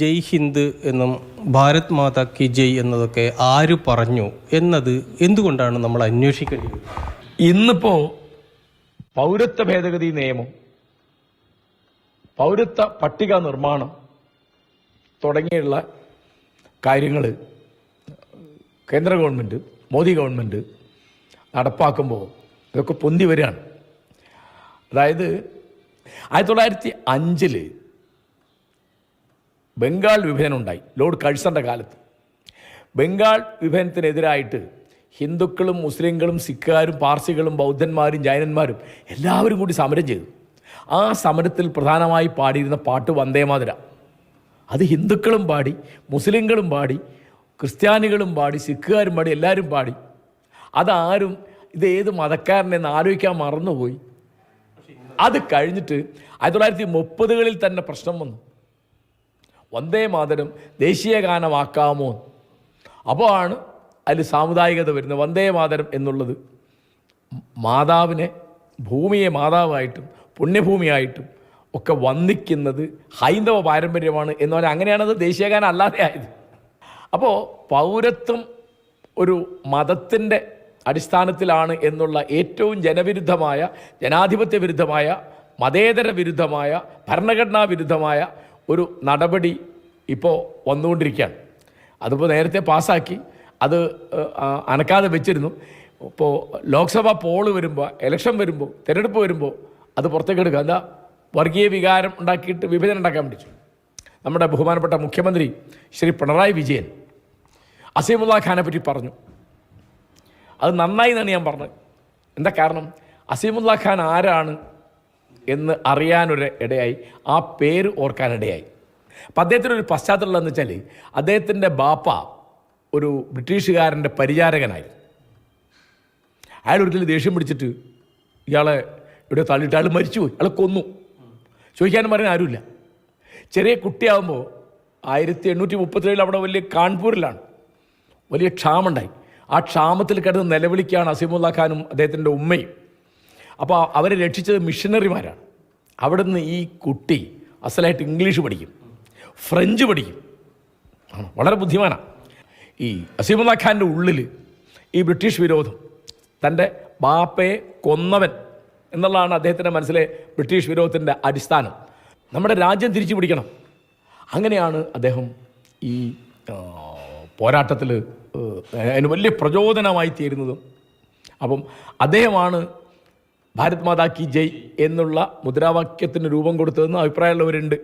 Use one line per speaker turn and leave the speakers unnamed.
ജയ് ഹിന്ദ് എന്നും ഭാരത് മാതാ കി ജയ് എന്നതൊക്കെ ആര് പറഞ്ഞു എന്നത് എന്തുകൊണ്ടാണ് നമ്മൾ അന്വേഷിക്കേണ്ടത്?
ഇന്നിപ്പോ പൗരത്വ ഭേദഗതി നിയമം പൗരത്വ പട്ടിക നിർമ്മാണം തുടങ്ങിയുള്ള കാര്യങ്ങൾ കേന്ദ്ര ഗവൺമെന്റ് മോദി ഗവൺമെന്റ് നടപ്പാക്കുമ്പോൾ ഇതൊക്കെ പൊന്തി വരികയാണ്. അതായത് ആയിരത്തി തൊള്ളായിരത്തി അഞ്ചിൽ ബംഗാൾ വിഭജനം ഉണ്ടായി ലോർഡ് കഴ്സന്റെ കാലത്ത്. ബംഗാൾ വിഭജനത്തിനെതിരായിട്ട് ഹിന്ദുക്കളും മുസ്ലിങ്ങളും സിഖുകാരും പാർസികളും ബൗദ്ധന്മാരും ജൈനന്മാരും എല്ലാവരും കൂടി സമരം ചെയ്തു. ആ സമരത്തിൽ പ്രധാനമായി പാടിയിരുന്ന പാട്ട് വന്ദേമാതിര അത് ഹിന്ദുക്കളും പാടി മുസ്ലിങ്ങളും പാടി ക്രിസ്ത്യാനികളും പാടി സിഖുകാരും പാടി എല്ലാവരും പാടി. അതാരും ഇത് ഏത് മതക്കാരനെന്ന് ആലോചിക്കാൻ മറന്നുപോയി. അത് കഴിഞ്ഞിട്ട് ആയിരത്തി തൊള്ളായിരത്തി മുപ്പതുകളിൽ തന്നെ പ്രശ്നം വന്നു. വന്ദേ മാതരം ദേശീയ ഗാനമാക്കാമോ അപ്പോൾ ആണ് അതിൽ സാമുദായികത വരുന്നത്. വന്ദേ മാതരം എന്നുള്ളത് മാതാവിനെ ഭൂമിയെ മാതാവായിട്ടും പുണ്യഭൂമിയായിട്ടും ഒക്കെ വന്ദിക്കുന്നത് ഹൈന്ദവ പാരമ്പര്യമാണ് എന്ന് പറഞ്ഞാൽ അങ്ങനെയാണത് ദേശീയഗാനം അല്ലാതെ ആയത്. അപ്പോൾ പൗരത്വം ഒരു മതത്തിന്റെ അടിസ്ഥാനത്തിലാണ് എന്നുള്ള ഏറ്റവും ജനവിരുദ്ധമായ ജനാധിപത്യ വിരുദ്ധമായ മതേതര വിരുദ്ധമായ ഭരണഘടനാ വിരുദ്ധമായ ഒരു നടപടി ഇപ്പോൾ വന്നുകൊണ്ടിരിക്കുകയാണ്. അതിപ്പോൾ നേരത്തെ പാസ്സാക്കി അത് അനക്കാതെ വെച്ചിരുന്നു. ഇപ്പോൾ ലോക്സഭ പോൾ വരുമ്പോൾ ഇലക്ഷൻ വരുമ്പോൾ തിരഞ്ഞെടുപ്പ് വരുമ്പോൾ അത് പുറത്തേക്ക് എടുക്കുക. എന്താ? വർഗീയ വികാരം ഉണ്ടാക്കിയിട്ട് വിഭജനം ഉണ്ടാക്കാൻ പഠിച്ചു നമ്മുടെ ബഹുമാനപ്പെട്ട മുഖ്യമന്ത്രി ശ്രീ പിണറായി വിജയൻ അസീമുല്ലാ ഖാനെ പറ്റി പറഞ്ഞു. അത് നന്നായി എന്നാണ് ഞാൻ പറഞ്ഞത്. എന്താ കാരണം? അസീമുല്ലാ ഖാൻ ആരാണ്? എന്ന് അറിയാനൊരു ഇടയായി. ആ പേര് ഓർക്കാനിടയായി. അപ്പം അദ്ദേഹത്തിന്റെ ഒരു പശ്ചാത്തലം എന്ന് വെച്ചാൽ അദ്ദേഹത്തിന്റെ ബാപ്പ ഒരു ബ്രിട്ടീഷുകാരന്റെ പരിചാരകനായിരുന്നു. അയാൾ ഒരിക്കലും ദേഷ്യം പിടിച്ചിട്ട് ഇയാളെ ഇവിടെ തള്ളിയിട്ട് അയാൾ മരിച്ചുപോയി. അയാളെ കൊന്നു. ചോദിക്കാനും പറയാൻ ആരുമില്ല. ചെറിയ കുട്ടിയാകുമ്പോൾ ആയിരത്തി എണ്ണൂറ്റി മുപ്പത്തിയേഴിൽ അവിടെ വലിയ കാൺപൂരിലാണ്. വലിയ ക്ഷാമുണ്ടായി ആ ക്ഷാമത്തിൽ കിടന്ന് നിലവിളിക്കുകയാണ് അസീമുല്ല ഖാനും അദ്ദേഹത്തിന്റെ ഉമ്മയും. അപ്പോൾ അവരെ രക്ഷിച്ചത് മിഷനറിമാരാണ് നിന്ന് ഈ കുട്ടി അസലായിട്ട് ഇംഗ്ലീഷ് പഠിക്കും ഫ്രഞ്ച് പഠിക്കും. വളരെ ബുദ്ധിമാനാണ് ഈ അസീമുല്ല ഖാന്റെ ഉള്ളിൽ ഈ ബ്രിട്ടീഷ് വിരോധം തന്റെ ബാപ്പയെ കൊന്നവൻ എന്നുള്ളതാണ് അദ്ദേഹത്തിന്റെ മനസ്സിലെ ബ്രിട്ടീഷ് വിരോധത്തിന്റെ അടിസ്ഥാനം. നമ്മുടെ രാജ്യം തിരിച്ചു പിടിക്കണം. അങ്ങനെയാണ് അദ്ദേഹം ഈ പോരാട്ടത്തിൽ അതിന് വലിയ പ്രചോദനമായി തീരുന്നതും. അപ്പം അദ്ദേഹമാണ് ഭാരത് മാതാ കി ജയ് എന്നുള്ള മുദ്രാവാക്യത്തിന് രൂപം കൊടുത്തതെന്ന് അഭിപ്രായമുള്ളവരുണ്ട്.